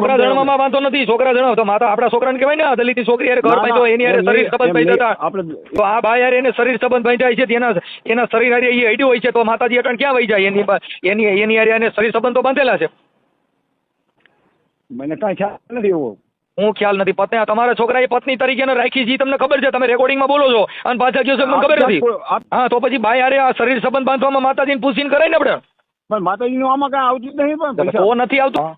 છોકરા જણવામાં વાંધો નથી. છોકરા જણાવ. તો માતા આપણા છોકરાને કહેવાય ને આ દલિત છોકરી હારે ઘર બાંધ્યો એની યારે શરીર સંબંધ બાંધ્યા હતા તો આ ભાઈ હારે એને શરીર સંબંધ બાંધ્યા છે તેના એના શરીર હારે એ અડ્યું હોય છે તો માતાજી અટણ ક્યાં વહી જાય? એની એની એની યારે એને શરીર સંબંધ તો બાંધેલા છે. મને કાંઈ ખ્યાલ નથી એવો. હું ખ્યાલ નથી. પત્ની તમારા છોકરાએ પત્ની તરીકે રાખી છે તમને ખબર છે? તમે રેકોર્ડિંગમાં બોલો છો. અને પાછા છો કે ખબર નથી? હા તો પછી ભાઈ હારે આ શરીર સંબંધ બાંધવામાં માતાજીને પૂછીને કરાય ને આપણે? પણ માતાજીનું આમાં કાંઈ આવતું જ નહીં પણ તો નથી આવતું?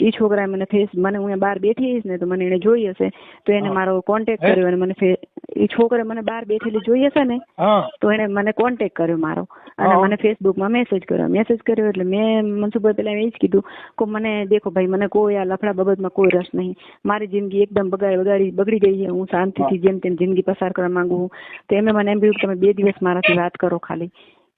એ છોકરાએ મને ફેસ મને હું બહાર બેઠી હશે ને તો મને એને જોઈ હશે. તો એને મારો કોન્ટેક્ટ કર્યો અને મને એ છોકરે મને બહાર બેઠેલી જોઈ હશે ને તો એને મને કોન્ટેક્ટ કર્યો મારો. અને. મને ફેસબુકમાં મેસેજ કર્યો. મેસેજ કર્યો એટલે મેં મનસુભાઈ પેલા એ જ કીધું કે મને દેખો ભાઈ મને કોઈ આ લફડા બાબતમાં કોઈ રસ નહીં. મારી જિંદગી એકદમ બગાડી બગાડી બગડી ગઈ છે. હું શાંતિથી જેમ તેમ જિંદગી પસાર કરવા માંગુ છું. તો એમને મને એમ કહ્યું કે તમે બે દિવસ મારાથી વાત કરો ખાલી.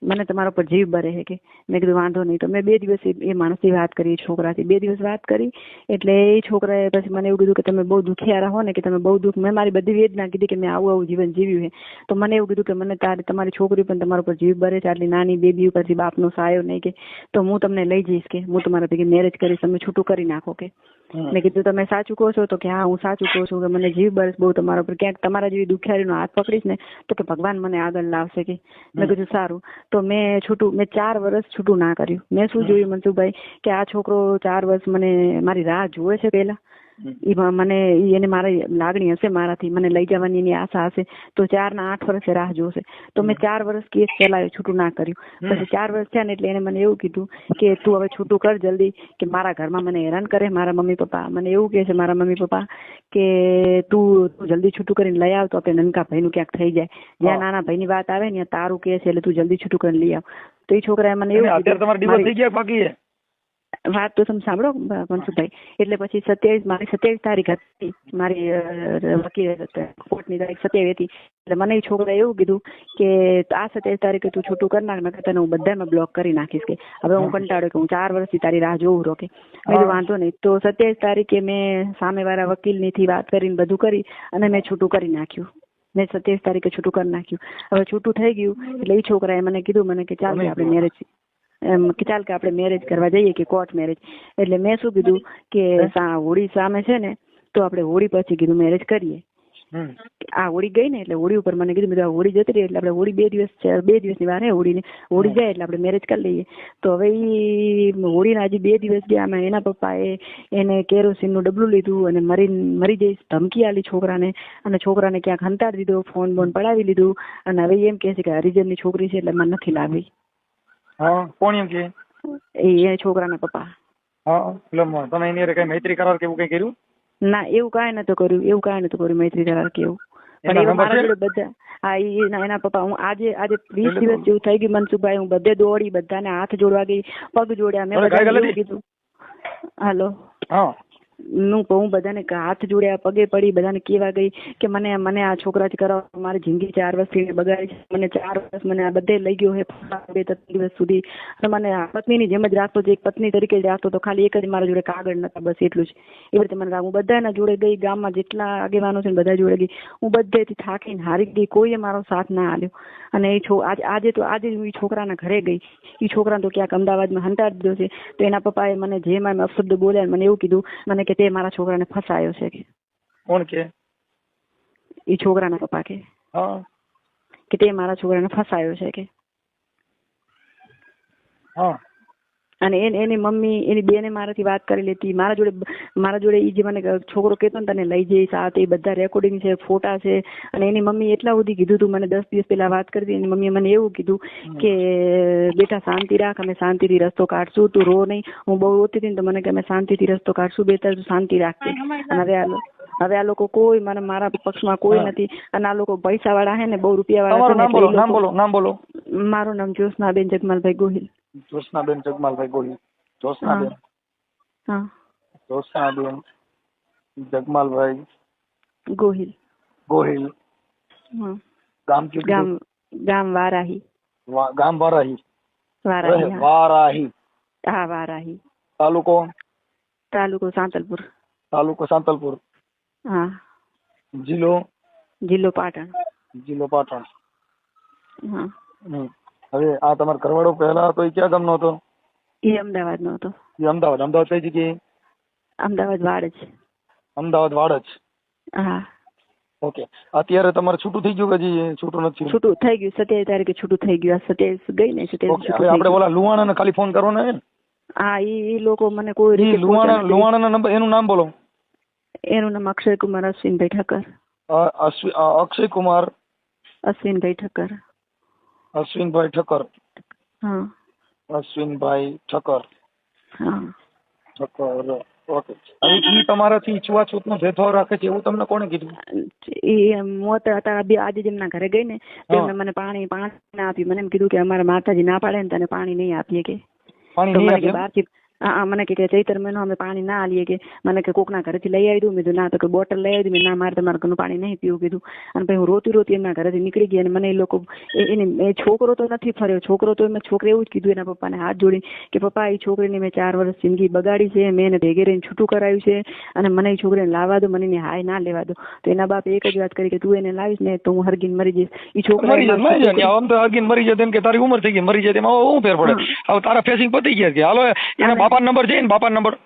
મને તમારા પર જીવ બરે કે મેં કીધું, વાંધો નહીં. તો મેં બે દિવસ એ માણસથી વાત કરી છોકરાથી બે દિવસ વાત કરી, એટલે એ છોકરાએ પછી મને એવું કીધું કે તમે બહુ દુખિયા રહો ને, કે તમે બહુ દુઃખ મેં મારી બધી વેદના કીધી કે મેં આવું આવું જીવન જીવ્યું છે. તો મને એવું કીધું કે મને તારી તમારી છોકરી પણ તમારા પર જીવ બરે છે, આટલી નાની બેબી ઉપરથી બાપનો સાયો નહીં કે તો હું તમને લઈ જઈશ કે, હું તમારા ભેગી મેરેજ કરીશ તમે છૂટું કરી નાખો કે. મેં કીધું તમે સાચું કહો છો તો કે હા હું સાચું કહું છું. કે મને જીવ બરસ બહુ તમારા ઉપર ક્યાંક તમારા જેવી દુખિયારીનો હાથ પકડીશ ને તો કે ભગવાન મને આગળ લાવશે કે. મેં કીધું સારું. તો મેં છૂટું મેં ચાર વર્ષ છૂટું ના કર્યું. મેં શું જોયું મનસુખભાઈ? કે આ છોકરો ચાર વર્ષ મને મારી રાહ જુએ છે પહેલા. ઈ મને એને મારી લાગણી હશે મારાથી. મને લઈ જવાની એની આશા હશે. તો ચાર ના આઠ વર્ષે રાહ જોશે. તો મેં ચાર વર્ષ કેસ ચલાવ્યો છૂટું ના કર્યું. પછી ચાર વર્ષ થયા ને એટલે એને મને એવું કીધું કે તું હવે છૂટું કર જલ્દી કે મારા ઘરમાં મને હેરાન કરે મારા મમ્મી પપ્પા. મને એવું કહે છે મારા મમ્મી પપ્પા કે તું તું જલ્દી છૂટું કરીને લઈ આવ તો આપણે નનકા ભાઈનું ક્યાંક થઈ જાય. જ્યાં નાના ભાઈની વાત આવે ને તારું કે છે એટલે તું જલ્દી છૂટું કરીને લઈ આવ. તો એ છોકરાએ મને એવું અત્યારે તમારે દિવસ થઈ ગયા બાકી છે? વાત તો તમે સાંભળો મનસુખભાઈ. એટલે પછી સત્યાવીસ મારી સત્યાવીસ તારીખ હતી. મારી વકીલ કોર્ટની તારીખ સત્યાવીસ હતી. એટલે મને એ છોકરાએ એવું કીધું કે આ સત્યાવીસ તારીખે તું છૂટું કરી નાખ નકર તને હું બધામાં બ્લોક કરી નાખીશ કે. હવે હું કંટાળ્યો કે હું ચાર વર્ષથી તારી રાહ જોઉં રહો કે. મેં વાંધો નહીં. તો સત્યાવીસ તારીખે મેં સામેવાળા વકીલનીથી વાત કરીને બધું કરી અને મેં છૂટું કરી નાખ્યું. મેં સત્યાવીસ તારીખે છૂટું કરી નાખ્યું. હવે છૂટું થઈ ગયું. એટલે એ છોકરાએ મને કીધું મને કે ચાલ આપણે મેરેજ એમ કે ચાલ કે આપણે મેરેજ કરવા જઈએ કે કોર્ટ મેરેજ એટલે મેં શું કીધું કે હોળી સામે છે ને તો આપણે હોળી પછી કીધું મેરેજ કરીએ. આ હોળી ગઈ ને એટલે હોળી ઉપર મને કીધું મેં હોળી જતી રહી એટલે આપણે હોળી બે દિવસ બે દિવસની વાર હે હોળીની. હોળી જાય એટલે આપણે મેરેજ કરી લઈએ. તો હવે ઈ હોળીના હજી બે દિવસ ગયા અમે એના પપ્પાએ એને કેરોસીનનું ડબલું લીધું અને મરી મરી જઈશ ધમકી આલી છોકરાને અને છોકરાને ક્યાંક હંતાડી દીધો ફોન બોન પડાવી લીધું. અને હવે એમ કહે છે કે હરિજનની છોકરી છે એટલે મને નથી લાવવી હા કોણ એમ કે? એ છોકરા છોકરાના પપ્પા. હા એટલે તમે એની અરે કઈ મૈત્રી કરાર કે એવું કઈ કર્યું? ના એવું કાંઈ નતું કર્યું એવું કાંઈ નતું કર્યું મૈત્રી કરાર કે એવું. પણ એવું મારા જોડે બધા હા એના એના પપ્પા હું આજે આજે વીસ દિવસ જેવું થઈ ગયું મનસુખભાઈ હું બધે દોડી બધાને હાથ જોડવા ગઈ પગ જોડ્યા મેં? એવું કીધું. હાલો. હા. હું હું બધાને હાથ જોડ્યા પગે પડી, બધાને કેવા ગઈ કે મને મને આ છોકરાથી કરાવો મારી જિંદગી ચાર વર્ષથી બગાડી છે. મને ચાર વર્ષ મને આ બધે લઈ ગયો હે બે ત્રણ દિવસ સુધી. અને મને પત્નીની જેમ જ રાખતો એક પત્ની તરીકે જ રાખતો તો ખાલી એક જ મારા જોડે કાગળ નતા બસ એટલું જ. એવી રીતે મને હું બધાના જોડે ગઈ, ગામમાં જેટલા આગેવાનો છે બધા જોડે ગઈ. હું બધેથી થાકીને હારી ગઈ. કોઈએ મારો સાથ ના આલ્યો અને એ છો આજે તો આજે હું એ છોકરાના ઘરે ગઈ. એ છોકરાને તો ક્યાંક અમદાવાદમાં હંટાડી દીધો છે. તો એના પપ્પાએ મને જે એમ અપશબ્દ બોલ્યા મને એવું કીધું, મને કે તે મારા છોકરાને ફસાયો છે કે. કોણ કે? એ છોકરાના પપ્પા કે. હા. કે તે મારા છોકરાને ફસાયો છે કે. હા. અને એને એની મમ્મી એની બેને મારાથી વાત કરી લેતી. મારા જોડે મારા જોડે એ જે મને છોકરો કહેતો ને તને લઈ જઈશ આ તે બધા રેકોર્ડિંગ છે ફોટા છે. અને એની મમ્મી એટલા સુધી કીધું તું મને દસ દિવસ પહેલા વાત કરી હતી એની મમ્મીએ મને એવું કીધું કે બેટા શાંતિ રાખ અમે શાંતિથી રસ્તો કાઢશું તું રો નહીં. હું બહુ રોતી હતી ને તો મને કે અમે શાંતિથી રસ્તો કાઢશું બેટા તું શાંતિ રાખજે. અને હવે આ હવે આ લોકો કોઈ મને મારા પક્ષમાં કોઈ નથી. અને આ લોકો પૈસા વાળા હે ને બહુ રૂપિયા તમારું નામ બોલો વાળા નામ બોલો નામ બોલો. મારું નામ જ્યોત્સનાબેન જગમાલભાઈ ગોહિલ. જ્યોત્સનાબેન જગમાલભાઈ ગોહિલ જ્યોત્સનાબેન હા જ્યોત્સનાબેન જગમાલભાઈ ગોહિલ ગોહિલ હા ગામ કયું ગામ કીધું? ગામ વારાહી વા- ગામ વારાહી વારાહી હા. વારાહી હા વારાહી તાલુકો તાલુકો સાંતલપુર તાલુકો સાંતલપુર હા જિલ્લો જિલ્લો પાટણ જિલ્લો પાટણ હા હમ. હવે આ તમારો કરવાડો પહેલા હતો એ ક્યાં ગામનો હતો? એ અમદાવાદ નો હતો. એ અમદાવાદ. અમદાવાદ કઈ જગ્યાએ? અમદાવાદ વાડજ. અમદાવાદ વાડજ? હા. ઓકે. અત્યારે તમારે છૂટું થઈ ગયું કે હજી છૂટું નથી છૂટું થઈ ગયું. સત્યાવીસ તારીખે છૂટું થઈ ગયું. આ સત્યાવીસ ગઈ ને સત્યાવીસ હવે આપણે. ઓલા લુવાણાને ખાલી ફોન કરવાનો ને? હા એ લોકો મને કોઈ રીતે લુવાણા. લુવાણાના નંબર એનું નામ બોલો. એનું નામ અક્ષય કુમાર અશ્વિનભાઈ અ, અક્ષય કુમાર અશ્વિનભાઈ ઠક્કર અશ્વિનભાઈ ઠક્કર. અશ્વિનભાઈ ઠક્કર. ઠક્કર ઓકે. હવે તમારાથી છૂવાછૂતનો ભેદભાવ રાખે છે એવું તમને કોણે કીધું? એ મોત હતા આજે જેમના ઘરે ગઈ ને. મને પાણી પાણી ના આપ્યું. મને એમ કીધું કે અમારા માતાજી ના પાડે ને તને પાણી નહીં આપીએ કે. પાણી નહીં એમ? હા હા, મને કે ચૈતર મહિનો અમે પાણી ના આલીએ કે મને કે કોકના ઘરેથી લઈ આવી દઉં મેં કીધું ના તો કે બોટલ લઈ આવી દઉં મેં ના મારે તમારા ઘરનું પાણી નહીં પીવું કીધું અને પછી હું રોતી રોતી એમના ઘરેથી નીકળી ગઈ અને મને એ લોકો એને એ છોકરો તો નથી ફર્યો છોકરો તો એમને છોકરે એવું જ કીધું એના પપ્પાને હાથ જોડી કે પપ્પા એ છોકરીને મેં ચાર વર્ષ જિંદગી બગાડી છે મેં એને ભેગે રહીને છૂટું કરાવ્યું છે અને મને એ છોકરીને લાવવા દો મને એની હાય ના લેવા દો તો એના બાપે એક જ વાત કરી કે તું એને લાવીશ ને તો હું હરગીન મરી જઈશ એ છોકરા આમ તો હરગીન મરી જાય એમ કે તારી ઉંમર થઈ ગઈ મરી જાય તેમાં શું ફેર પડે તારા ફેસિંગ પતી ગયા કે હાલો એના બાપાનો નંબર છે ને બાપા નંબર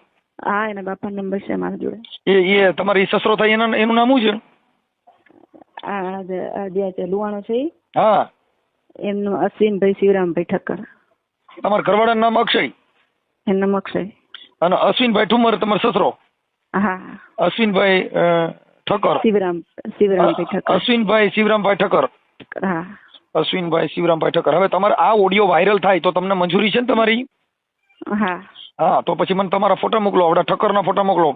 હા એના બાપા નંબર છે મારા જોડે. એ એ તમારી સસરો થાય એના એનું નામ શું છે? આ જે છે લુવાણો છે હા. એમનું અશ્વિનભાઈ શિવરામભાઈ ઠક્કર. તમારા ઘરવાળાનું નામ અક્ષય? એનું નામ અક્ષય. અને અશ્વિનભાઈ ઠુમર તમારો સસરો? હા. અશ્વિનભાઈ ઠક્કર. શિવરામ શિવરામભાઈ ઠક્કર. અશ્વિનભાઈ શિવરામભાઈ ઠક્કર. હા. અશ્વિનભાઈ શિવરામભાઈ ઠક્કર. હવે તમારે આ ઓડિયો વાયરલ થાય તો તમને મંજૂરી છે ને તમારી? હા. હા તો પછી મને તમારા ફોટા મોકલો આપણા ઠક્કરના ફોટા મોકલો.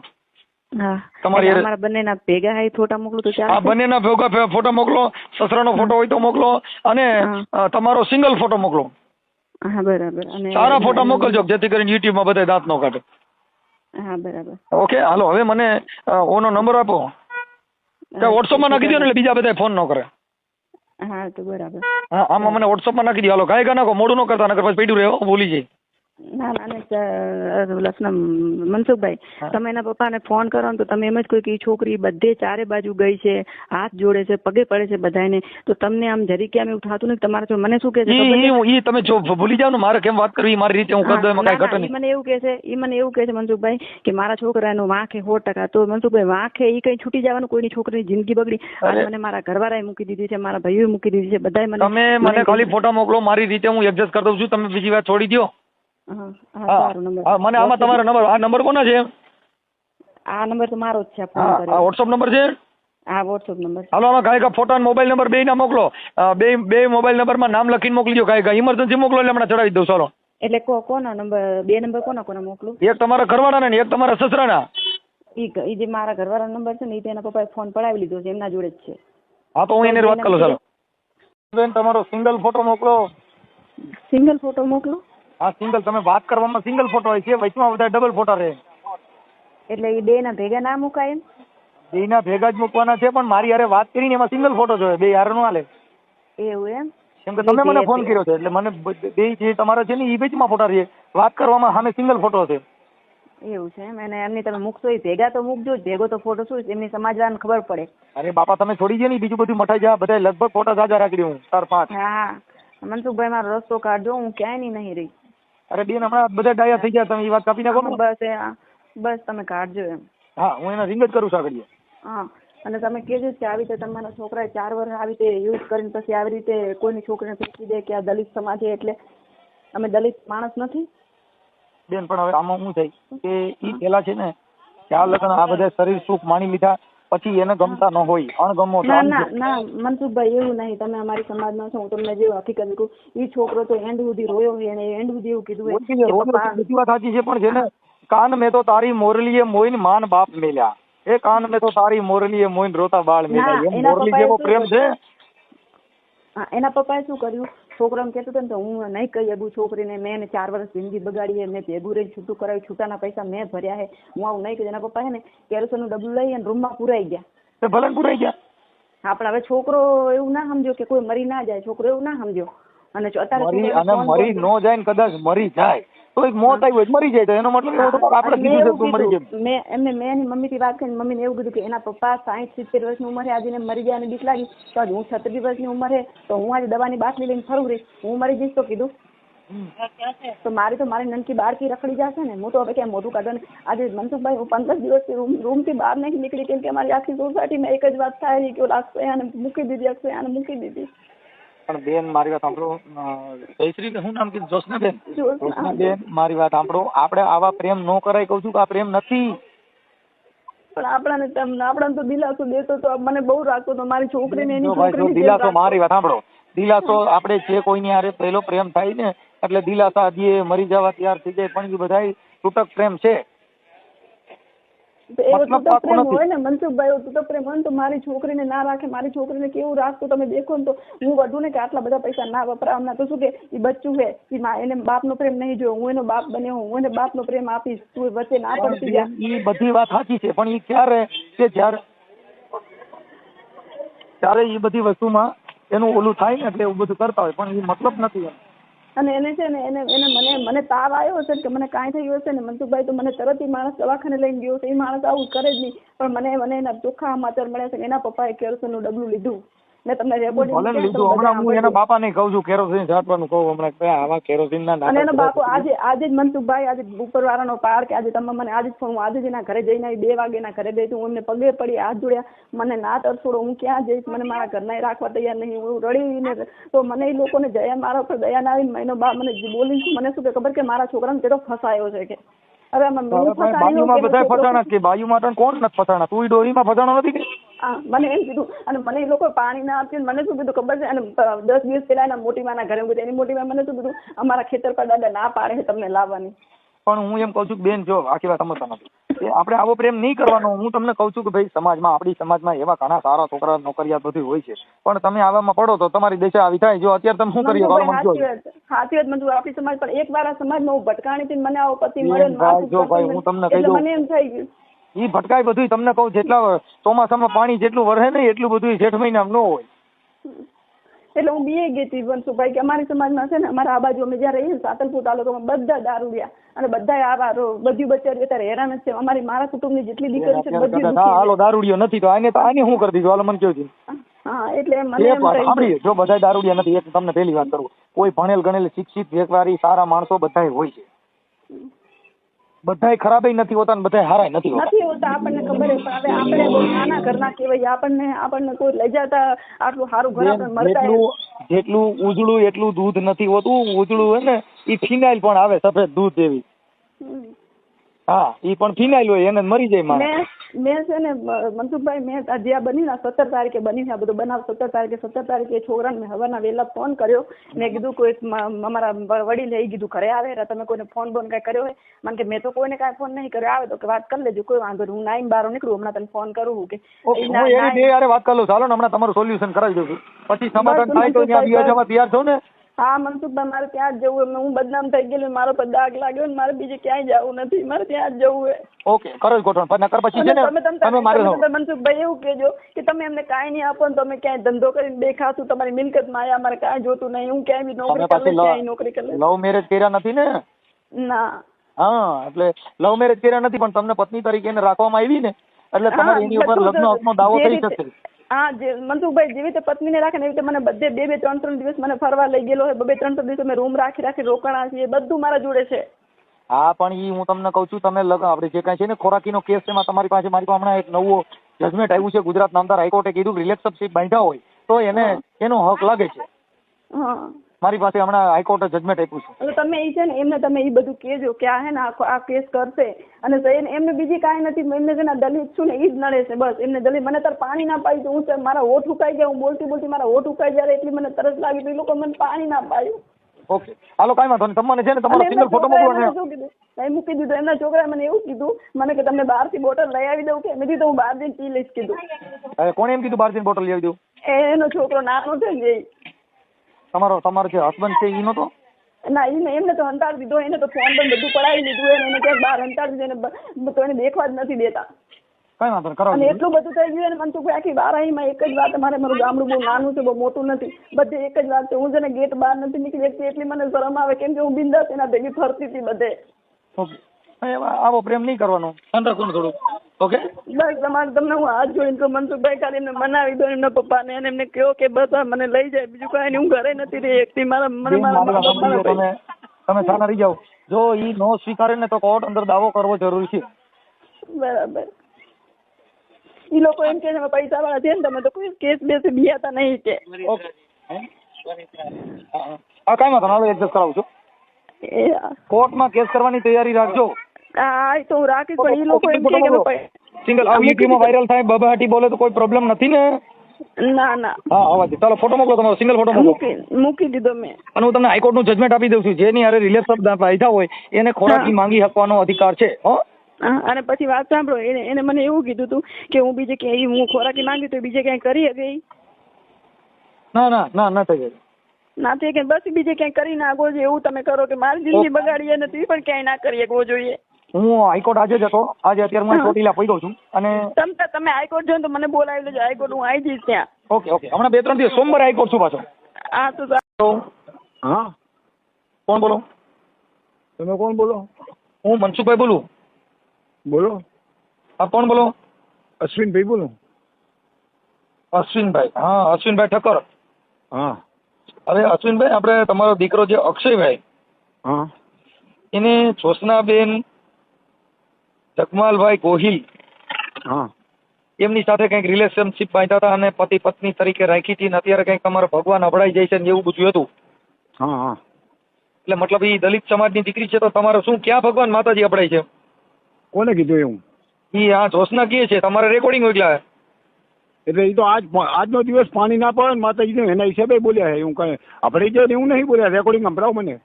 તમારી અમારા બંનેના ભેગા હાઈ ફોટા મોકલું તો બંનેના ભેગા ફોટા મોકલો સસરાનો ફોટો હોય તો મોકલો અને તમારો સિંગલ ફોટો મોકલો. હા બરાબર. અને સારા ફોટા મોકલજો જેથી કરીને યુટ્યુબમાં બધા દાંત નો કાઢે. હા બરાબર. ઓકે હાલો હવે મને ઓનો નંબર આપો. કે વોટ્સઅપમાં નાખી દો ને એટલે બીજા બધા ફોન ન કરે. હા તો બરાબર. હા આમાં મને વોટ્સઅપમાં નાખી દો હાલો કાંઈ કાંઈ નાખો મોડું ન કરતા નકર પછી પીડ્યું રહે ભૂલી જાય. ના ના મનસુખભાઈ તમે એના પપ્પાને ફોન કરો ને તો તમે એમ જ કહો કે છોકરી બધે ચારે બાજુ ગઈ છે હાથ જોડે છે પગે પડે છે બધાને તો તમને આમ જરી કે આમ એવું થતું નથી? તમારા જો મને શું કે છે? ઈ તમે જો ભૂલી જાવ ને મારે કેમ વાત કરવી? મારી રીતે હું કરી દઉં એમાં કઈ કાંઈ ઘટે ના, ઈ નહીં. મને એવું કે છે એ મને એવું કે છે મનસુખભાઈ કે મારા છોકરાનો વાંખે સો ટકા. તો મનસુખભાઈ વાંખે એ કઈ છૂટી જવાનું કોઈની છોકરીની જિંદગી બગડી? અને મને મારા ઘરવાળાએ મૂકી દીધી છે મારા ભાઈઓએ મૂકી દીધી છે બધાએ મને તમે મને ખાલી ફોટા મોકલો મારી રીતે હું એડજસ્ટ કરી દઉં છું તમે બીજી વાત છોડી દો હા, મને આમાં તમારો નંબર આ નંબર કોના છે? આ નંબર તો મારો જ છે આ વોટ્સઅપ નંબર છે? હા વોટ્સઅપ નંબર હાલો આમાં કાંઈ ફોટા અને મોબાઈલ નંબર બેયના મોકલો. બે બે મોબાઈલ નંબરમાં નામ લખીને મોકલી દો કાંઈ ઇમરજન્સી મોકલો એટલે હમણાં ચડાવી દઉં ચાલો. એટલે કો કોનો નંબર બે નંબર કોનો કોનો મોકલું? એક તમારા ઘરવાળાના ને એક તમારા સસરાના. ઈ જે મારા ઘરવાળાનો નંબર છે ને ઈ તેના પપ્પાએ ફોન પડાવી લીધો છે એમના જોડે જ છે. હા તો હું એને વાત કરું ચાલો. બેન તમારો સિંગલ ફોટો મોકલો. સિંગલ ફોટો મોકલો? હા સિંગલ તમે વાત કરવામાં સિંગલ ફોટો હોય છે વચમાં બધા ડબલ ફોટા રહે. એટલે એ બે ના ભેગા ના મુકાય એમ? બેયના ભેગા જ મૂકવાના છે પણ મારી હારે વાત કરીને એમાં સિંગલ ફોટો જોઈએ બે યાર નો હાલે. એવું એમ? કેમ કે તમે મને ફોન કર્યો છે એટલે મને બે જે તમારા છે ને એ બેચમાં ફોટા રહીએ વાત કરવામાં સામે સિંગલ ફોટો છે એવું છે એમ? અને એમની તમે મૂકશો એ ભેગા તો મૂકજો ભેગો તો ફોટો શું એમની સમાજવાળાને ખબર પડે. અરે બાપા તમે છોડી દે ને બીજું બધું મઠાઈ જા બધા લગભગ ફોટા જાજા રાખી દઉં ચાર પાંચ. હા મનસુખભાઈ મારો રસ્તો કાઢજો હું ક્યાંયની નહીં રહી. અરે બેન હમણાં બધા ડાયા થઈ ગયા તમે એ વાત કાપી નાખો. બસ એ બસ તમે કાઢજો એમ. હા હું એના રિંગ જ કરું છું આગળ. હા અને તમે કહેજો કે આવી રીતે તમારા છોકરાએ ચાર વર્ષ આવી રીતે યુઝ કરીને પછી આવી રીતે કોઈની છોકરીને ફેંકી દે કે આ દલિત સમાજ છે એટલે અમે દલિત માણસ નથી? બેન પણ હવે આમાં શું થાય કે એ પેલા છે ને ચાર લગ્ન આ બધા શરીર સુખ માણી લીધા પછી એને ગમતા ન હોય અણગમો ના ના ના મનસુખભાઈ એવું નહીં. તમે અમારી સમાજમાં છો હું તમને જે હકીકત કહું એ છોકરો તો એન્ડ સુધી રોયો અને એન્ડ સુધી એવું કીધું બીજી વાત સાચી છે પણ જેને કાન મેં તો તારી મોરલીએ મોઈન માન બાપ મેલ્યા. એ કાન મેં તો તારી મોરલીએ મોઈન રોતા બાળ મેલ્યા. એમ મોરલી જેવો પ્રેમ છે? એના પપ્પાએ શું કર્યું? છોકરો એમ કહેતો હતો ને તો હું નહીં કહી શકું છોકરીને મેં એને ચાર વર્ષ જિંદગી બગાડી મેં ભેગું રહીને છૂટું કરાવ્યું છૂટાના પૈસા મેં ભર્યા હે હું આવું નહીં કહી. એના પપ્પા હે ને કેરોસીનનું ડબલું લઈ અને રૂમમાં પુરાઈ ગયા. ભલે પુરાઈ ગયા. હા પણ હવે છોકરો એવું ના સમજો કે કોઈ મરી ના જાય. છોકરો એવું ના સમજો અને અત્યારે મરી છોકરાને નો જાય ને કદાચ મરી જાય. એક મોત આવ્યું મરી જાય તો એનો મતલબ એવો તો આપણે કીધું છે તું મરી. જાય મેં એમને મેં એની મમ્મીથી વાત કરીને મમ્મીને એવું કીધું કે એના પપ્પા સાઠ સિત્તેર વર્ષની ઉંમરે આજે એને મરી અને બીક લાગી. તો આજે હું છત્રીસ વર્ષની ઉંમરે તો હું આજે દવાની બાટલી લઈને ફરું રહી હું મરી જઈશ તો કીધું. તો મારી તો મારી નનકી બારથી રખડી જશે ને. હું તો હવે ક્યાં મોઢું કાઢવાનું આજે મનસુખભાઈ હું પંદર દિવસથી રૂમ રૂમથી બહાર નહીં નીકળી કેમ કે મારી આખી સોસાયટીમાં એક જ વાત થાય કે લાગશે આને મૂકી દીધી અક્ષયાને મૂકી દીધી. પણ બેન મારી વાત સાંભળો. જયશ્રી શું નામ કીધું? જોશનાબેન? જોશના. બેન મારી વાત સાંભળો. આપણે આવા પ્રેમ નો કરાય કહું છું કે આ પ્રેમ નથી. પણ આપણાને તેમ- આપણને તો દિલાસો દેતો તો મને બહુ રાખતો તો મારી છોકરીને એની જો છોકરીને દિલાસો મારી વાત સાંભળો. દિલાસો આપણે જે કોઈની હારે પહેલો પ્રેમ થાય ને એટલે દિલાસા દે મરી જવા તૈયાર થઈ જાય પણ એ બધા તૂટક પ્રેમ છે. મતલબ પ્રેમ હોય ને મનસુખભાઈ એવો તૂટક પ્રેમ હોય તો મારી છોકરીને ના રાખે મારી છોકરીને કેવું રાખતું તમે દેખો ને તો હું વધુ ને કે આટલા બધા પૈસા ના વપરાવના તો શું કે એ બચ્ચું છે એ એને બાપનો પ્રેમ નહીં જોયો હું એનો બાપ બન્યો હું એને બાપનો પ્રેમ આપીશ તું વચ્ચે ના પડતી જા. એ બધી વાત સાચી છે પણ એ ક્યારે કે જ્યારે ત્યારે એ બધી વસ્તુમાં એનું ઓલું થાય ને એટલે એવું બધું કરતા હોય પણ એ મતલબ નથી એમ. અને એને છે ને, એને એને મને મને તાવ આવ્યો હશે કે મને કાંઈ થયું હશે ને, મનસુખભાઈ તો મને તરત ઈ માણસ દવાખાને લઈને ગયો છે. એ માણસ આવું કરે જ નહીં. પણ મને મને એના ચોખ્ખા સમાચાર મળ્યા છે કે એના પપ્પાએ કેરોસીનનું ડબલું લીધું. મેં તમને રેકોર્ડિંગ લીધું હમણાં હું એના બાપાને કહું છું કેરોસીન છાંટવાનું કહું હમણાં કે આવા કેરોસીન ના અને એનો બાપુ આજે આજે જ મનસુખભાઈ આજે ઉપરવાળાનો પાર કે આજે તમે મને આજે જ ફોન હું આજે જ એના ઘરે જઈને આવી બે વાગે એના ઘરે ગઈ હું એમને પગે પડી હાથ જોડ્યા મને ના તરછોડો હું ક્યાં જઈશ મને મારા ઘરના રાખવા તૈયાર નહીં હું રડીને તો મને એ લોકોને જયા મારા ઉપર દયા ના આવીને એનો બા મને બોલી મને શું કે ખબર કે મારા છોકરાને કેટલો ફસાયો છે કે. અરે મને બાજુમાં બધા ફસાણા કે બાજુમાં કોણ નથી ફસાણા? તું ડોરીમાં ફસાણો નથી કે? મને એમ કીધું અને મને એ લોકો પાણી ના આપ્યું મને શું કીધું ખબર છે? અને દસ દિવસ પહેલા એના મોટી માના ઘરે હું એની મોટી મને શું કીધું અમારા ખેતર પર દાદા ના પાડે છે તમને લાવવાની. પણ હું એમ કહું છું કે બેન જો આખી વાત સમજતા નથી. આપણે આવો પ્રેમ નહીં કરવાનો. હું તમને કહું છું કે ભાઈ સમાજમાં આપણી સમાજમાં એવા ઘણા સારા છોકરા નોકરિયાત બધું હોય છે. પણ તમે આવામાં પડો તો તમારી દિશા આવી થાય. જો અત્યારે તમે શું કહો. સાચી વાત સાચી આપણી સમાજ પણ એક વાર આ સમાજમાં હું ભટકાણી હતી મને આવો પતિ મળ્યો જો ભાઈ, હું તમને કહી દઉં. મને એમ થઈ ગયું ઈ ભટકાય બધું તમને કહું જેટલા ચોમાસામાં પાણી જેટલું વરસે ને એટલું બધું જેઠ મહિનામાં ન હોય. એટલે હું બીએ ગઈ હતી મનસુખભાઈ કે અમારી સમાજમાં છે ને અમારા આ બાજુ અમે જ્યાં રહીએ સાતલપુર તાલુકામાં બધા દારૂડિયા અને બધા આવા બધી બચારી અત્યારે હેરાન જ છે. અમારી મારા કુટુંબની જેટલી દીકરી છે બધી હાલો દારૂડિયો નથી તો આને તો આને શું કરી દીધું? હાલો મને કહ્યું હા એટલે મને વાત જો બધા દારૂડિયા નથી એક તમને પહેલી વાત કરું. કોઈ ભણેલ ગણેલ શિક્ષિત વેપારી સારા માણસો બધાય હોય છે. બધાય ખરાબય નથી હોતા ને બધાય હારાય નથી હોતા. નથી હોતા આપણને ખબર છે પણ હવે આપણે બહુ નાના ઘરના કહેવાય આપણને આપણને કોઈ લઈ જતા આટલું સારું ઘર આપણે મળતા જેટલું જેટલું ઉજળું એટલું દૂધ નથી હોતું. ઉજળું હોય ને એ ફિનાઇલ પણ આવે સફેદ દૂધ જેવી. હા એ પણ ફિનાઇલ હોય એને મરી જાય માણસ. મેં છે ને મનસુખભાઈ મેં આ જે બની ને સત્તર તારીખે બની આ બધું બનાવ સત્તર તારીખે સત્તર તારીખે છોકરાને મેં હવાના વહેલા ફોન કર્યો. મેં કીધું કોઈ અમારા વ- વડીલે એ કીધું ઘરે આવે એટલે તમે કોઈને ફોન બોન કાંઈ કર્યો હોય? મને કે મેં તો કોઈને કાંઈ ફોન નહીં કર્યો. આવે તો કે વાત કરી લેજો કોઈ વાંધો હું નાઈન બાર નીકળું હમણાં તને ફોન કરું કે. વાત કરી લઉં. ચાલો ને હમણાં તમારું સોલ્યુશન કરાવી દઉં પછી સમાધાન થાય તો ત્યાં તૈયાર છો ને? હા મનસુખભાઈ મારે ત્યાં જ જવું. હું બદનામ થઈ ગયેલી મારો પર દાગ લાગ્યો ને મારે બીજે ક્યાંય જવું નથી. મારે ત્યાં જ જવું છે ઓકે કરો ગોઠવણ. પણ નકર પછી છે ને તમે મારે મનસુખભાઈ એવું કહેજો કે તમે એમને કાંઈ નહીં આપો ને તમે ક્યાંય ધંધો કરીને દેખાશું તમારી મિલકતમાં માયા અમારે કાંઈ જોતું નહીં. હું ક્યાંય બી નોકરી કરી ક્યાંય નોકરી કરી. લવ મેરેજ કર્યા નથી ને? ના. હા એટલે લવ મેરેજ કર્યા નથી પણ તમને પત્ની તરીકે રાખવામાં આવી ને. એટલે તમારે એની ઉપર લગ્ન હકનો દાવો કરી શકશે. હા જે મનસુખભાઈ જેવી રીતે પત્નીને રાખે ને એવી રીતે મને બધે બે બે ત્રણ ત્રણ દિવસ મને ફરવા લઈ ગયેલો હોય બે ત્રણ ત્રણ દિવસ અમે રૂમ રાખી રાખી રોકાણા છીએ બધું મારા જોડે છે. હા પણ ઈ હું તમને કહું છું તમે લગ આપણે જે કાંઈ છે ને ખોરાકીનો કેસ છે એમાં તમારી પાસે મારી પાસે હમણાં એક નવો જજમેન્ટ આવ્યું છે ગુજરાત નામદાર હાઈકોર્ટે કીધું રિલેક્સરશીપ બાંધ્યા હોય તો એને એનો હક લાગે છે. હા. મારી પાસે હમણાં હાઈકોર્ટે જજમેન્ટ આપ્યું છે. એટલે તમે એ છે ને એમને તમે એ બધું કહેજો કે આ હે ને આખો આ કેસ કરશે. અને એમને બીજી કાંઈ નથી એમને છે ને દલિત છું ને એ જ નડે છે બસ. એમને દલિત મને તાર પાણી ના પાયું તો હું મારા હોઠ ઉકાઈ ગયા હું બોલતી બોલતી મારા હોઠ ઉકાઈ જ્યારે એટલી મને તરસ લાગી તો એ લોકો મને પાણી ના પાડ્યું. ઓકે. હાલો કાંઈ વાંધો નહીં. તમને છે ને તમારો સિંગલ ફોટો મોકલો ને મેં મૂકી દીધું. એમના છોકરાએ મને એવું કીધું મને કે તમને બહારથી બોટલ લઈ આવી દઉં કે? મેં કીધું હું બહાર જઈને પી લઈશ કીધું. કોણે એમ કીધું બહાર જઈને બોટલ લઈ આવી દઉં? એનો છોકરો નાનો છે ને એ તમારો તમારો જે હસબન્ડ છે ઈ નતો? ના એને એમને તો હંતાડી દીધો એને તો ફોન પણ બધું પડાવી લીધું એને એને ક્યાંક બહાર હંતાડી દીધું એને તો એને દેખવા જ નથી દેતા. કઈ વાંધો કરો અને એટલું બધું થઈ ગયું મને તું આખી વારાહીમાં એક જ વાત મારે મારું ગામડું બહુ નાનું છે બહુ મોટું નથી. બધે એક જ વાત છે હું છે ને ગેટ બહાર નથી નીકળી શકતી એટલી મને શરમ આવે કેમ કે હું બિંદાસ એના ભેગી ફરતી હતી બધે. આવો પ્રેમ નહીં કરવાનો. રાખવાનું થોડું ઓકે? બસ તમારે તમને હું હાથ જોઈને તો મનસુખભાઈ ખાલી એમને મનાવી દો એમના પપ્પાને અને એમને કહો કે બસ આ મને લઈ જાય બીજું કાંઈ હું ઘરે નથી રહી એકથી મારા મને મારા તમે તમે સાના રહી જાઓ. જો ઈ નો સ્વીકારે ને તો કોર્ટ અંદર દાવો કરવો જરૂરી છે. બરાબર. ઈ લોકો એમ કે છે પૈસા વાળા છે ને તમે તો કોઈ કેસ બેસ બિયાતા નહીં કે. ઓકે. હા? કાંઈ વાંધો નહીં એડજસ્ટ કરાવું છું. કોર્ટમાં કેસ કરવાની તૈયારી રાખજો. હા એ તો હું રાખીશ પણ ઈ લોકો એમ કે કે સિંગલ આ યુટ્યુબમાં વાયરલ થાય બબાટી બોલે તો કોઈ પ્રોબ્લેમ નથી ને? ના ના. હા અવાજ. ચાલો ફોટો મોકલો તમારો સિંગલ ફોટો મોકલો. મૂકી દીધો મેં. અને હું તમને હાઈકોર્ટનું જજમેન્ટ આપી દઉં છું. જેની હારે રિલેશન બાંધ્યા હોય એને ખોરાકી માંગી શકવાનો અધિકાર છે હો? અને પછી વાત સાંભળો એને એને મને એવું કીધું હતું કે હું બીજે ક્યાંય હું ખોરાકી માંગી તો બીજે ક્યાંય કરી ગઈ ના ના ના ના થઈ જાય ના થઈ કે બસ બીજે ક્યાંય કરી નાખો છો એવું તમે કરો કે મારી જિંદગી બગાડીએ નથી પણ ક્યાંય ના કરી શકવો જોઈએ. હું હાઈકોર્ટ આજે જ હતો. આજે અત્યારે હું. ચોટીલા પડ્યો છું અને તમે તમે હાઈકોર્ટ જો ને તો મને બોલાવી લેજો. હાઈકોર્ટ હું આવી જઈશ ત્યાં. Okay okay. હમણાં બે ત્રણ દિવસ સોમવારે હાઈકોર્ટ છું પાછો. હા તો હા? કોણ બોલો? તમે કોણ બોલો? હું મનસુખભાઈ બોલું. બોલો. હા કોણ બોલો? અશ્વિનભાઈ બોલો. અશ્વિનભાઈ. હા અશ્વિનભાઈ ઠક્કર. હા. અરે અશ્વિનભાઈ આપણે તમારો દીકરો જે અક્ષયભાઈ હા. એને જ્યોત્સનાબેન જગમાલભાઈ ગોહિલ. હા. એમની સાથે કંઈક રિલેશનશિપ બાંધ્યા હતા અને પતિ પત્ની તરીકે રાખી હતી ને અત્યારે કંઈક તમારો ભગવાન અભડાઈ જાય છે ને એવું બધું હતું. હા હા. એટલે મતલબ એ દલિત સમાજની દીકરી છે તો તમારે શું ક્યાં ભગવાન માતાજી અભડાય છે? કોને કીધું એવું? એ આ જોશના કહે છે તમારે રેકોર્ડિંગ હોય એટલે એ તો આજ આજનો દિવસ પાણી ના પડે ને માતાજી એના હિસાબે બોલ્યા છે એવું કઈ આપણે જે એવું નહીં બોલ્યા રેકોર્ડિંગ સંભળાવ મને.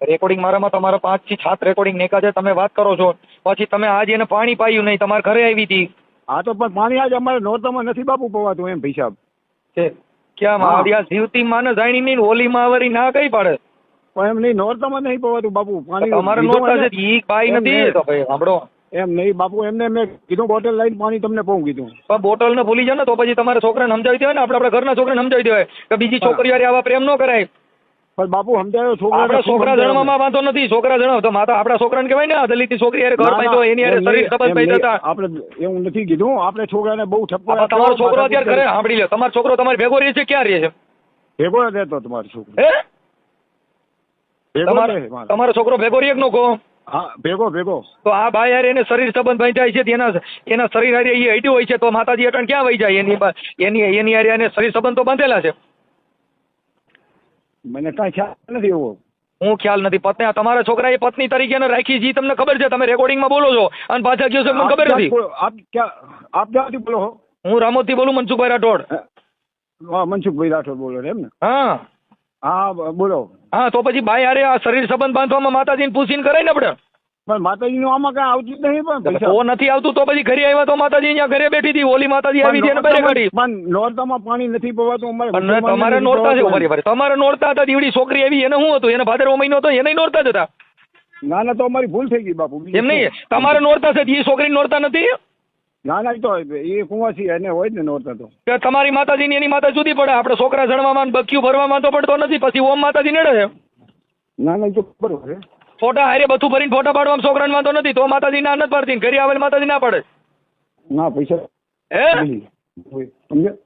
રેકોર્ડિંગ મારામાં તમારા પાંચથી સાત રેકોર્ડિંગ નેકા છે તમે વાત કરો છો. પછી તમે આજ એને પાણી પાયું નહીં તમારે ઘરે આવી હતી. આ તો પણ પાણી આજ અમારે નોરતામાં નથી બાપુ પવાતું એમ હિસાબ છે. ક્યાં હા. મારી આ જીવતી માને જાણી નહીં ને ઓલીમાં ના કઈ પાડે? પણ એમ નહીં નોરતામાં નહીં પવાતું બાપુ. પાણી અમારે નોરતા છે ઈ પાઈ નથી. તો ભાઈ સાંભળો. એમ નહીં બાપુ એમને મેં કીધું બોટલ લઈને પાણી તમને પહોં કીધું. પણ બોટલ ને ભૂલી જાય ને તો પછી તમારે છોકરાને સમજાવી દેવાય ને આપણે આપણા ઘરના છોકરાને સમજાવી દેવાય કે બીજી છોકરી વાળી આવા પ્રેમ ન કરાય. પણ બાપુ સમજાયો છોકરા છોકરા જણવામાં વાંધો નથી છોકરા જણાવ તો માતા આપણા છોકરાને કહેવાય ને આ દલિતની છોકરી ઘર તો એની હારે શરીર સબંધ બાંધ્યા જતા આપણે એવું નથી કીધું આપણે છોકરાને બહુ ઠપકો તમારો છોકરો અત્યારે ઘરે સાંભળી લે તમારો છોકરો તમારે ભેગો રહે છે ક્યાં રહે છે? ભેગો રહેતો તમારો છોકરો. તમારો છોકરો ભેગો રહે નો કહો હા ભેગો ભેગો. તો આ ભાઈ હારે એને શરીર સંબંધ જાય છે એના એના શરીર હારે એ હટ્યું હોય છે તો માતાજી અટણ ક્યાં વહી જાય? એની એની એની હારે એને શરીર સંબંધ તો બાંધેલા છે. મને કાંઈ ખ્યાલ નથી એવો. હું ખ્યાલ નથી. પત્ની તમારા છોકરાએ પત્ની તરીકે ને રાખી જી તમને ખબર છે? તમે રેકોર્ડિંગમાં બોલો છો. અને પાછા કહો છો મને ખબર નથી. આપ ક્યાં આપ ક્યાંથી બોલો હું રામોદથી બોલું મનસુખભાઈ રાઠોડ. હા, મનસુખભાઈ રાઠોડ બોલો છો એમ ને? હા. હા બોલો. હા તો પછી ભાઈ અરે આ શરીર સંબંધ બાંધવામાં માતાજીને પૂછીને કરાય ને આપણે? પણ માતાજીનું આમાં કઈ આવતું નહીં પણ પૈસા. નથી આવતું તો પછી ઘરે આવ્યા તો માતાજી અહીંયા ઘરે બેઠી હતી ઓલી માતાજી આવી હતી બરે કાઢી. પણ નોરતામાં પાણી નથી પવાતું અમારે તમારે નોરતા છે. બરી બરી તમારે નોરતા હતા દીવડી છોકરી આવી એને શું હતું? એને ભાદરવો મહિનો હતો એને નોરતા જ હતા. ના ના તો અમારી ભૂલ થઈ ગઈ બાપુ એમ નહીં. તમારે નોરતા છે એ છોકરી નોરતા નથી? ના ના તો એ કુંવાસી એને હોય ને નોરતા તો. તમારી માતાજી ની એની માતા જુદી પડે આપણે છોકરા જણવામાં બક્યું ભરવામાં તો પડતો નથી પછી ઓમ માતાજી નડે છે? ના ના તો બરોબર છે ફોટા હારે બધું ભરીને ફોટા પાડવામાં છોકરાને વાંધો નથી તો માતાજી ના નથી પડતી ઘરે આવેલ માતાજી ના પડે. ના પૈસા હે? સમજ્યા?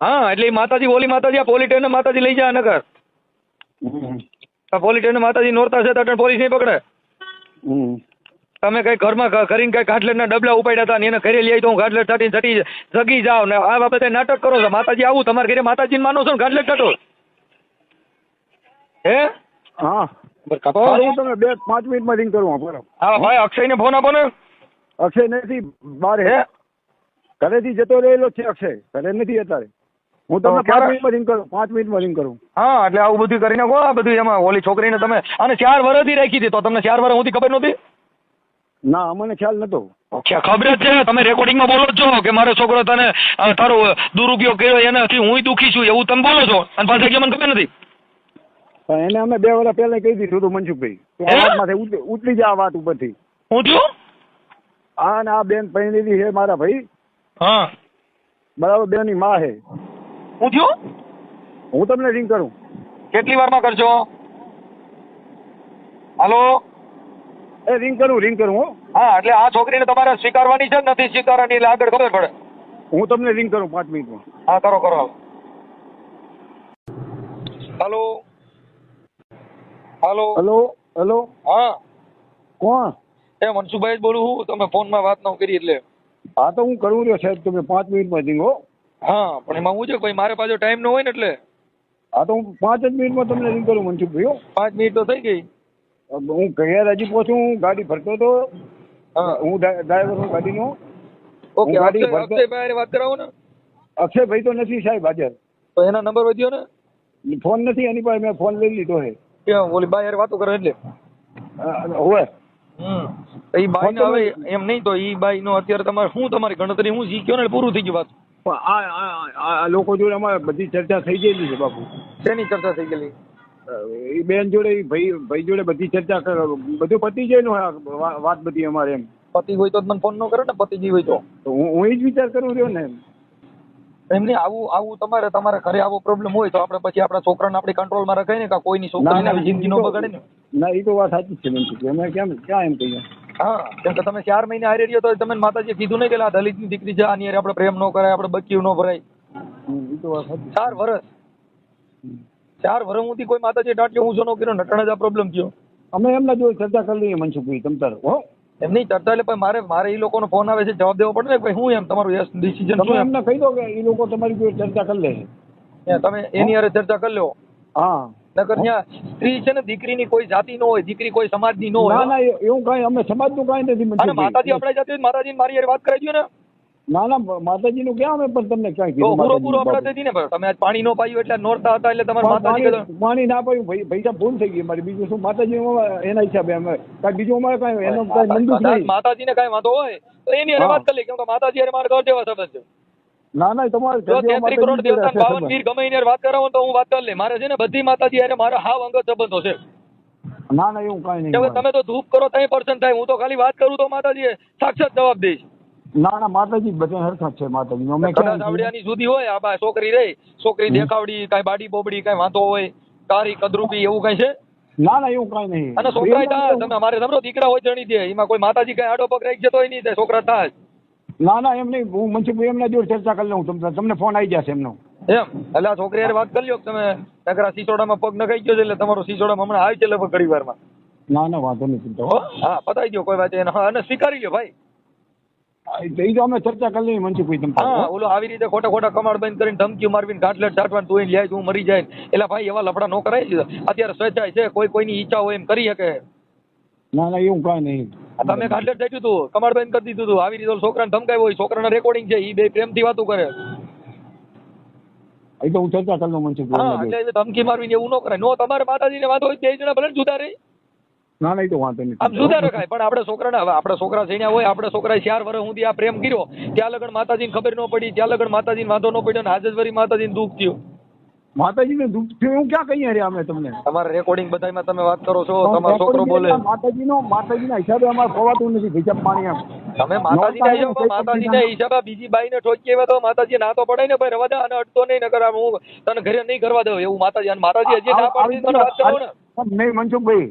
હા એટલે માતાજી ઓલી માતાજી આ પોલીસ સ્ટેશન માતાજી લઈ જાય નગર. આ પોલીસ સ્ટેશન માતાજી નોરતા છે તો પોલીસ નહીં પકડે. તમે કઈ ઘરમાં કરીને કઈ ઘાટલેટના ડબલા ઉપાડ્યા હતા ને એને ઘરે લઈ તો હું ઘાટલેટ છાટીને છટી જગી જાવ ને આ બાબતે નાટક કરો છો. માતાજી આવું તમારે ઘરે માતાજીને માનો છો ને ઘાટલેટ છાટો હે? હા. હું તમને બે પાંચ મિનિટમાં રિંગ કરું બરાબર હા ભાઈ અક્ષયને ફોન આપો ને. અક્ષય નથી બાર હે. ઘરે ઘરેથી જતો રહેલો છે અક્ષય ઘરે નથી અત્યારે. હું તમને પાંચ મિનિટ મિનિટમાં રિંગ કરું પાંચ મિનિટમાં રિંગ કરું. હા એટલે આવું બધું કરીને કહો આ બધું એમાં ઓલી છોકરીને તમે. અને ચાર વર્ષથી રાખી હતી તો તમને ચાર વર્ષ સુધી ખબર નહોતી? ના અમને ખ્યાલ નતો. ખબર જ છે. તમે રેકોર્ડિંગમાં બોલો જ છો કે મારો છોકરો તને તારો દુરુપયોગ કર્યો એનાથી હું દુખી છું એવું તમે બોલો છો. અને પાછા કે મને ખબર નથી. પણ એને અમે બે વર્ષ પહેલા કહી દીધું હતું મનસુખભાઈ ઉત- ઉતરી જા વાત ઉપરથી. હું ને આ બેન પરણેલી છે મારા ભાઈ. હા. બરાબર બેનની માં છે. હું થયું હું તમને રિંગ કરું. કેટલી વારમાં કરશો? હાલો? એ રિંગ કરું રિંગ કરું હું. હા એટલે આ છોકરીને તમારે સ્વીકારવાની છે નથી સ્વીકારવાની એટલે આગળ ખબર પડે. હું તમને રિંગ કરું પાંચ મિનિટમાં. હા કરો કરો. હાલો? હાલો. Hello hello. હા. કોણ? એ મનસુભાઈ જ બોલું હું તમે ફોનમાં વાત ન કરી એટલે. હા તો હું કરું રહ્યો સાહેબ. તમે પાંચ મિનિટમાં જીવો હા. પણ એમાં હું છે ભાઈ મારે પાછો ટાઈમ ન હોય ને એટલે. હા તો હું પાંચ જ મિનિટમાં તમને રિંગ કરું મનસુખભાઈ પાંચ મિનિટ તો થઈ ગઈ. હું ઘેર રાજી પહોંચું હું ગાડી ભરતો હતો. હા. હું ડ્રાઈ- ડ્રાઈવર હું ગાડીનો. ઓકે ગાડી અક્ષયભાઈ વાત કરાવો ને. અક્ષયભાઈ તો નથી સાહેબ હાજર. તો એના નંબર વધ્યો ને? ફોન નથી એની પાસે મેં ફોન લઈ લીધો છે. કે ઓલી બાય હારે વાતો કરે એટલે? હોય. હમ. બાઈ નો હવે એમ નહીં તો ઈ બાઈ નો અત્યારે તમારે શું તમારી ગણતરી? હું શીખ્યો ને પૂરું થઈ ગયું વાત. આ લોકો જોડે અમારે બધી ચર્ચા થઈ ગયેલી છે બાપુ. શેની ચર્ચા થઈ ગયેલી? એ બેન જોડે ઈ ભાઈ ભાઈ જોડે બધી ચર્ચા કર. બધું પતી જાય ને વાત બધી અમારે એમ. પતિ હોય તો મને ફોન ન કરે ને પતિજી હોય તો. હું એ જ વિચાર કરું રહ્યો ને એમ નહીં આવું આવું તમારે તમારા ઘરે આવો પ્રોબ્લેમ હોય તો આપણે પછી આપણા છોકરાને આપણે કંટ્રોલમાં રખાય ને કે કોઈની છોકરીને જિંદગી નો બગાડે ને. ના એ તો વાત સાચી છે મનસુખ અમે કેમ ક્યાં એમ કહીએ? હા કેમ કે તમે ચાર મહિને હારી રહ્યો તો તમે માતાજી કીધું નહીં કે આ દલિતની દીકરી છે આની આપણે પ્રેમ નો કરાય આપણે બચ્યું નો ભરાય. ચાર વર્ષ ચાર વર્ષ સુધી કોઈ માતાજી ડાંટ્યો હું ન કર્યો નટણ જ આ પ્રોબ્લેમ થયો. અમે એમના જોઈ ચર્ચા કરી લઈએ મનસુખભાઈ તમ તારે હો નહીં ચર્ચા એટલે પણ મારે મારે એ લોકોનો ફોન આવે છે જવાબ દેવો પડે ને ભાઈ હું એમ તમારું યસ ડિસિઝન શું એમને કહી દો કે એ લોકો તમારી જોડે ચર્ચા કરી લે તમે એની હારે ચર્ચા કરી લો. હા. નકર ત્યાં સ્ત્રી છે ને દીકરીની કોઈ જાતિ નો હોય દીકરી કોઈ સમાજની નો હોય ના ના એવું કાંઈ અમે સમાજનું કાંઈ નથી અને માતાજી આપણા જાતિ માતાજી મારી હારે વાત કરાવી દો ને. ના ના માતાજીનું ક્યાં અમે પણ તમને ક્યાં કીધું પૂરો પૂરો માતાજીનું આપણા ને પણ? તમે આજ પાણી નો પાયું એટલે નોરતા હતા એટલે તમારે માતાજી પાણી ના પાયું ભાઈ પૈસા ભૂલ થઈ ગઈ મારી બીજું શું માતાજી એના હિસાબે અમે કાંઈ બીજું અમારે કાંઈ એનો કાંઈ મંદુક નહીં. માતાજીને કાંઈ વાંધો હોય? તો એની હારે વાત કરી કેમ કે માતાજી હારે મારે ઘર જેવા સંબંધ છે. ના ના તમારે જો તેત્રી કરોડ દેવતા બાવન વીર ગમે એની વાત કરાવો તો હું વાત કરી લે. મારે છે ને બધી માતાજી હારે મારા હાવ અંગત સંબંધો છે. ના ના એવું કાંઈ નહીં તમે તો ધૂપ કરો તઈ પર્સન થાય. હું તો ખાલી વાત કરું તો માતાજી સાક્ષાત જવાબ દઈશ. ના ના માતાજી બધા હરખા છે માતાજી. અમે કદાચ આવડિયાની સુધી હોય આ બા છોકરી રહી છોકરી દેખાવડી કાંઈ બાડી બોબડી કાંઈ વાંધો હોય કારી કદરૂપી એવું કાંઈ છે? ના ના એવું કાંઈ નહીં. અને છોકરા થાય તમે અમારે સમજો દીકરા હોય જણી દે એમાં કોઈ માતાજી કાંઈ આડો પગ રાખી જતો નહીં થાય છોકરા થાય. ના ના એમ નહીં હું મનસુખભાઈ એમના જોડે ચર્ચા કરી લઉં તમને તમને ફોન આવી જશે એમનો. એમ એટલે આ છોકરી યાર વાત કરી લ્યો કે તમે નકરા સિસોડામાં પગ નખાઈ ગયો છે એટલે તમારો સિસોડામાં હમણાં આવી છે લગભગ ઘડી વારમાં ના ના વાંધો નહીં ચિંતા હા. પતાઈ ગયો કોઈ વાત એને હા અને સ્વીકારી લ્યો ભાઈ. એ તો અમે ચર્ચા કરી લઈએ મનસુખભાઈ તમે હા ઓલો આવી રીતે ખોટા ખોટા કમાડ બંધ કરીને ધમકીઓ મારવીને ગાંઠલેટ ચાટવાનું તું લે તું મરી જાય. એટલે ભાઈ એવા લફડા નો કરાય. અત્યારે સ્વેચ્છાય છે કોઈ કોઈની ઈચ્છા હોય એમ કરી શકે. ના ના એવું કાંઈ નહીં. તમે ગાંઠલેટ ચાટ્યું તું કમાડ બંધ કરી દીધું તું. આવી રીતે છોકરાને ધમકાવ્યો હોય છોકરાના રેકોર્ડિંગ છે એ બે પ્રેમથી વાતો કરે. એ તો હું ચર્ચા કરી લઉં મનસુખભાઈ હા એટલે ધમકી મારવીને એવું ન કરાય. નો તમારે માતાજીને વાત હોય બે જણા ભલે જુદા રહી. ના ના તો વાંધો નહીં આમ જુદા રખાય. પણ આપણે છોકરાને હવે આપણે છોકરા જઈને હોય આપણે છોકરાએ ચાર વર્ષ સુધી આ પ્રેમ કર્યો ત્યાં લગન માતાજીને ખબર ન પડી ત્યાં લગન માતાજીને વાંધો ન પડ્યો ને આજે વરી માતાજીને દુઃખ થયું. માતાજીને દુઃખ થયું હું ક્યાં કહીએ રે અમે તમને? તમારા રેકોર્ડિંગ બધામાં તમે વાત કરો છો તમારો છોકરો બોલે. માતાજીનો માતાજીના હિસાબે અમારે ખવાતું નથી ભીજપ પાણી એમ. તમે માતાજીના હિસાબે માતાજીના હિસાબે બીજી બાઈને ઠોકી આવ્યા તો માતાજી ના તો પડાય ને ભાઈ રવા દે અને અડતો નહીં નકર હું તને ઘરે નહીં કરવા દઉં એવું માતાજી અને માતાજી હજી ના પાડી તને વાત કરો ને નહીં મનસુખભાઈ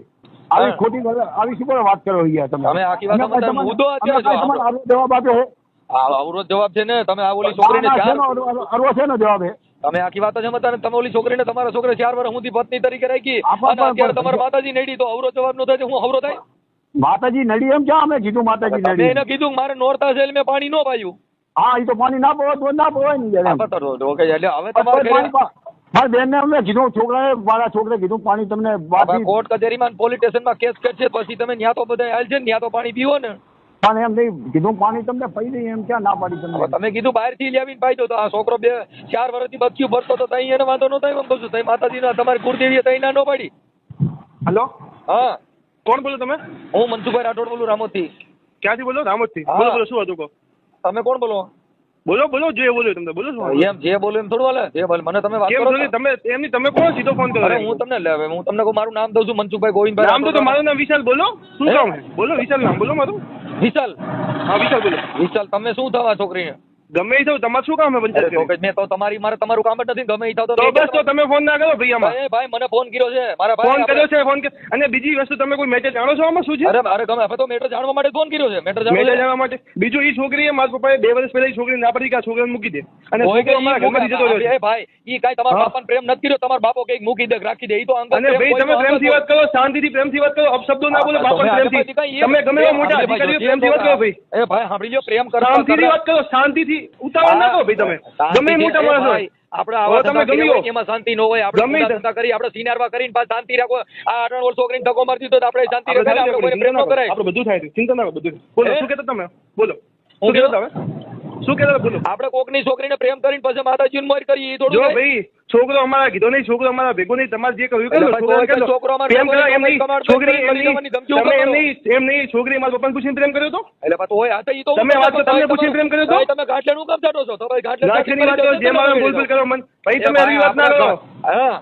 આવી ખોટી આવી શું વાત કરો અહીંયા તમે? તમે આખી વાત અમે મુદ્દો અત્યારે અમે જવાબ આપ્યો છે? અવરોધ જવાબ છે ને તમે આ ઓલી છોકરીને ના, ના, આરો- આરો શેનો જવાબ એ. તમે આખી વાત જ સમજતા તમે ઓલી છોકરીને તમારા છોકરે ચાર વર્ષ સુધી પત્ની તરીકે રાખી અને અત્યારે તમારા માતાજી નડી તો અવરોધ જવાબ નો થાય હું અવરો થાય? માતાજી નડી એમ ક્યાં અમે કીધું માતાજી નડી? એને કીધું મારે નોરતા છે મેં પાણી નો પાયું. હા એ તો પાણી ના પવાય તો ના પોવાય ને. યાર એટલે હવે તમારે પાણી બેન ને બેનને અમે કીધું છોકરાએ મારા છોકરે કીધું પાણી તમને બાકી કોર્ટ કચેરીમાં પોલીસ સ્ટેશનમાં કેસ કરશે પછી તમે ન્યા તો બધા છે ન્યા તો પાણી પીવો ને. પણ એમ નહીં કીધું પાણી તમને પી નહીં એમ ક્યાં ના પાડી તમને? તમે કીધું બહારથી લાવીને પાઈ દો. તો આ છોકરો બે ચાર વર્ષથી બચ્યું ભરતો તો તઈ એને વાંધો નતો એમ કહું તઈ માતાજી ના તમારી કુળદેવીએ તઈ ના નો પાડી. હેલો? હા. કોણ બોલો તમે? હું મનસુખભાઈ રાઠોડ બોલું રામોદથી. ક્યાંથી બોલો? રામોદથી. હા. બોલો બોલો શું હતું કહો? તમે કોણ બોલો? બોલો બોલો જે બોલ્યો તમને બોલો શું એમ જે બોલો એમ થોડું હાલે. જે ભલે મને તમે વાત કરો? તમે એમની તમે કોણ સીધો ફોન કર્યો હું તમને લે હું તમને કહું મારું નામ દઉં છું મનસુખભાઈ ગોવિંદભાઈ નામ તો મારું નામ વિશાલ બોલો. શું નામ બોલો વિશાલ નામ બોલો મારું. વિશાલ. હા વિશાલ બોલો. વિશાલ તમે શું થવા છોકરીને? ગમે એ થયું તમારે શું કામ છે પંચાયત કરી? મેં તો તમારી મારે તમારું કામ જ નથી ગમે એ થાવ તો તો બસ તો તમે ફોન ના કરો ભાઈ આમાં એ ભાઈ મને ફોન કર્યો છે. મારા ભાઈ ફોન કર્યો છે ફોન કે અને બીજી વસ્તુ તમે કોઈ મેટર જાણો છો આમાં શું છે? અરે અરે ગમે હવે તો મેટર જાણવા માટે ફોન કર્યો છે. મેટર મેટર જાણવા જાણવા માટે બીજું એ છોકરીએ મારા પપ્પાએ બે વર્ષ પહેલા ઈ છોકરીને ના પડી કે આ છોકરાને મૂકી દે. અને કોઈ છોકરો અમારા ઈ ઘરમાંથી જતો રહ્યો છે. એ ભાઈ ઈ કાંઈ તમારા હા. બાપાને પ્રેમ નથી કર્યો તમારા બાપો કંઈક મૂકી દે રાખી દે ઈ તો અંગત અને પ્રેમ ભાઈ કોઈ તમે તો પ્રેમથી વાત કરો શાંતિથી પ્રેમથી વાત કરો અપશબ્દો ના બોલો બાપા પ્રેમથી. તમે ગમે એવા મોટા અધિકારીઓ પ્રેમથી વાત કરો. ભાઈ. એ ભાઈ સાંભળી લ્યો પ્રેમ કરતા શાંતિથી કરતા- વાત કરો શાંતિથી ઉતાવળ ના કરો ભાઈ તમે. ગમે મોટા માણસ એ હોય. ભાઈ, આપણે આવા તમે એમાં શાંતિ ન હોય આપણે ધંધા કરી આપણે સિનારવા કરીને પાછા શાંતિ રાખો. આ આઠ વર્ષ કરીને ધક્કો મારતી તો આપણે શાંતિ આપણે આપણે પ્રેમ ન કરાય. આપણે બધું થાય ચિંતા ના કરો બધું બોલો શું કહેતા તમે? બોલો. શું કહેતા? તમે? શું કહેતા બોલો? આપણે કોકની છોકરીને પ્રેમ કરીને પછી માતાજીને મોર કરી ઈ થોડું જો ભાઈ છોકરો અમારા કીધો નહીં છોકરો અમારા ભેગો નહીં તમારે જે કહ્યું તો છોકરો પ્રેમ કરો એમ નહીં, છોકરી તમે એમ નહીં એમ નહીં છોકરી મારા પપ્પાને પૂછીને પ્રેમ કર્યો તો એટલે પાછો હોય આ તો ઈ તો તમે વાત તમને પૂછીને પ્રેમ કર્યો તો? તમે તમે નું કામ ચાટો છો. તો ભાઈ ગાંઠિયા ની વાત કરો જેમ આવે ભૂલ બોલ કરો મન ભાઈ તમે આવી વાત ના કરો. હા.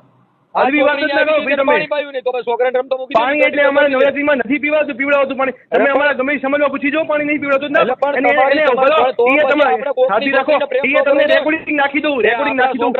આવી વાત જ ના કરો ભાઈ તમે. પાણી પાયું નહીં તો ભાઈ છોકરાને રમતો મૂકી પાણી એટલે અમારે નવરાત્રીમાં નથી પીવાતું પીવડાવતું પાણી. તમે અમારા ગમે એ સમજમાં પૂછી જો પાણી નહીં પીવડાવતું. ના અને એને બોલો, રાખો. તમને રેકોર્ડિંગ નાખી દઉં રેકોર્ડિંગ નાખી દઉં.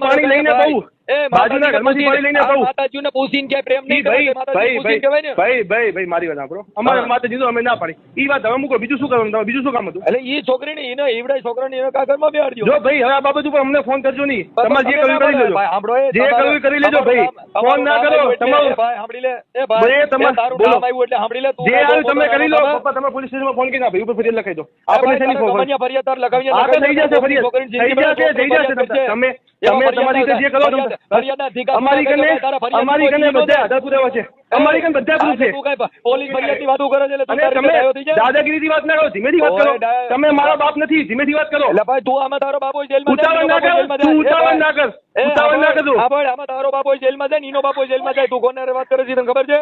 પાણી લઈને કહું બાજુના ઘરમાંથી પાણી લઈને આ માતાજીને પૂછીને ક્યાંય પ્રેમ નહીં ભાઈ કરે, ભાઈ પૂછીને કહેવાય ને. ભાઈ ભાઈ ભાઈ મારી વાત સાંભળો. અમારા માતાજી તો અમે ના પાડી. ઈ વાત હવે મૂકો બીજું શું કરવાનું તમારે બીજું શું કામ હતું? એટલે ઈ છોકરીને ઈને ઈવડાય છોકરાને એને કાં ઘરમાં બેહાડજો. જો ભાઈ હવે આ બાબત ઉપર અમને ફોન કરજો નહીં. તમારે જે કરવું કરી લેજો. સાંભળો, જે કરવું કરી લેજો ભાઈ. ફોન ના કરો. તમારું ભાઈ સાંભળી લે. એ ભાઈ ભાઈ, તમારે- એ તારું બોલો. નામ આવ્યું એટલે સાંભળી લે તું જે આવ્યું તમે કરી લો. પપ્પા તમે પોલીસ સ્ટેશનમાં ફોન કરીને ભાઈ ઉપર ફરિયાદ લખાઈ દો. આપણે શેની ફોન ફરિયાદ લખાવીને થઈ જશે ફરિયાદ. થઈ જશે, થઈ જશે. તમે- તમે તમારી રીતે જે કરો તમે- ફરિયાદ- ફરિયાદના અધિકાર અમારી કને અમારી કને બધા આધાર પુરાવા છે. અમારી કને બધા proof છે. તું કાંઈ પોલીસ ફરિયાદની વાતો કરે છે એટલે તું અને તારી તમે રીતે આવ્યો થઈ જાય? દાદાગીરીથી વાત ના કરો ધીમેથી વાત કરો. તમે મારા બાપ નથી ધીમેથી વાત કરો. એટલે ભાઈ તું આમાં તારો બાપો જેલમાં ઉતાવળ ના કર જાય. તું એ ઉતાવળ ના કર ઉતાવળ ના હા હા ભાઈ, આમાં તારો બાપો જેલમાં જાય ને બાપો જેલમાં જાય. તું કોને વાત કરે છે તને ખબર છે?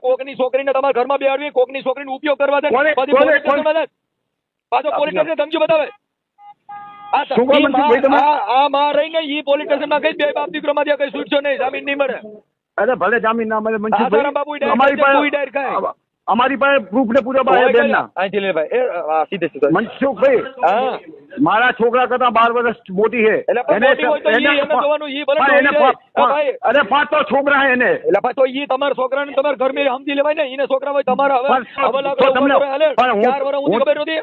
કોકની છોકરીને તમારા ઘરમાં બેહાડવી કોકની છોકરીનો ઉપયોગ કરવા દે પછી પોલીસ ધમકી બતાવે. શું કામ ઈ નથી માં- ભાઈ તમે? આ- આ માં રહીને ઈ પોલીસ સ્ટેશનમાં કઈ બે બાપ દીકરોમાંથી કઈ છૂટશો નહીં? જામીન નહીં મળે. અરે ભલે જામીન ના મળે અમારી તું. પાસે અમારી પાસે પ્રૂફ ને પૂરા હોય બેન ના. અહીંથી લે ભાઈ. એ આ સીધે સીધો. મનસુખભાઈ હા. મારા છોકરા કરતા બાર વર્ષ મોટી છે. તો એને ભાઈ. અરે પાંચ તો છોકરા છે એને. એટલે પાછો ઈ તમારા છોકરાને તમારા ઘર મેં સમજી લેવાય ને એને છોકરા હોય તમારા હવે હવે લાગે તમને- પણ હું- ચાર વર્ષ હું ખબર નહોતી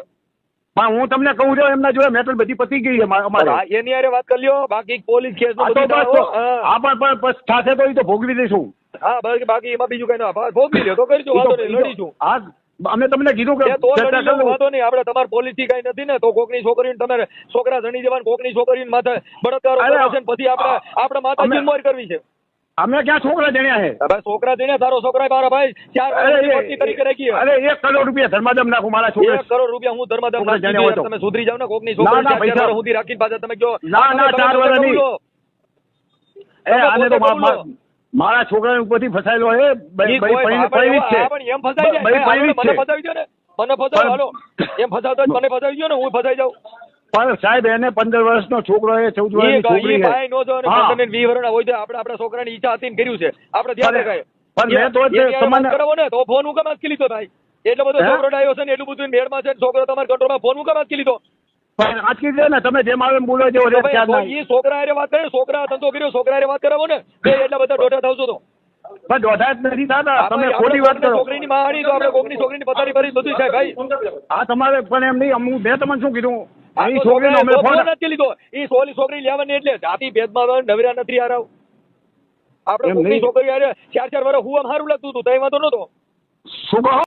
પણ હું તમને કહું છું એમના જોડે મેટર બધી પતી ગઈ છે અમારા. એની હારે વાત કરી લ્યો બાકી પોલીસ કેસ આ પણ પણ બસ થશે તો એ તો ભોગવી દઈશું. હા બાકી બાકી એમાં બીજું કઈ ના ભોગવી લ્યો તો કરજો વાંધો નહીં લડીશું હા અમે તમને કીધું કે તો. વાંધો નહીં આપણે તમારે પોલીસથી કઈ નથી ને તો કોકની છોકરીને તમે છોકરા જણી જવાનું કોકની છોકરીને માથે બળાત્કારો પછી આપણે આપણે અમે- મોર કરવી છે. અમે ક્યાં છોકરા દેણ્યા છે હવે છોકરા દેણ્યા તારો છોકરા મારા ભાઈ ચાર તરીકે રાખી. અરે એક કરોડ રૂપિયા ધર્માદમ નાખું મારા છોકરા એક કરોડ રૂપિયા હું ધર્માદમ નાખી. તમે સુધરી જાવ ને કોક ના, છોકરા પૈસા- સુધી રાખીને પાછા તમે કહો, ના, ના, ચાર વર્ષ નહીં. એ આને તો મારા છોકરા ઉપરથી ફસાયેલો છે ભાઈ ભાઈ હા, છે. પણ એમ ફસાઈ જાય. ભાઈ ફસાવી દો ને. મને ફસાવો હાલો. એમ ફસાવતો મને ફસાવી દો ને હું ફસાઈ જાઉં. પણ સાહેબ એને પંદર વર્ષનો છોકરો એ ચૌદ વર્ષની છોકરી ભાઈ નો જો ને હા. પંદર ને વીસ વર્ષના હોય તો આપણે આપણા છોકરાની ઈચ્છા હતી કર્યું છે. આપણે ધ્યાન રખાય. પણ મેં તો તમને- વાત ને તો ફોન હું કામ આંચકી લીધો ભાઈ? એટલો બધો છોકરો ડાયો છે ને એટલું બધું મેળમાં છે ને છોકરો તમારા કંટ્રોલમાં ફોન હું કામ લીધો? પણ દે ને તમે જેમ આવે બોલો છો ઈ છોકરા વાત કરે છોકરા ધંધો કર્યો છોકરા વાત કરાવો ને એટલા બધા દોઢા થાવશો તો. પણ દોઢા જ નથી થતા તમે ખોટી વાત કરો. છોકરીની માણી તો આપણે કોકની છોકરીની પથારી ભરી બધું છે ભાઈ. આ તમારે પણ એમ નહીં હું મેં તમને શું કીધું? એ છોકરીનો અમે ફોન ફોન નથી લીધો. ઈ સોલી છોકરી લેવાની એટલે જાતિ ભેદમાં નવરા નથી હારાવ. આપણે કોકની છોકરી હારે ચાર ચાર વર્ષ હું આમ સારું લાગતું હતું તઈ વાંધો નતો શું કહો?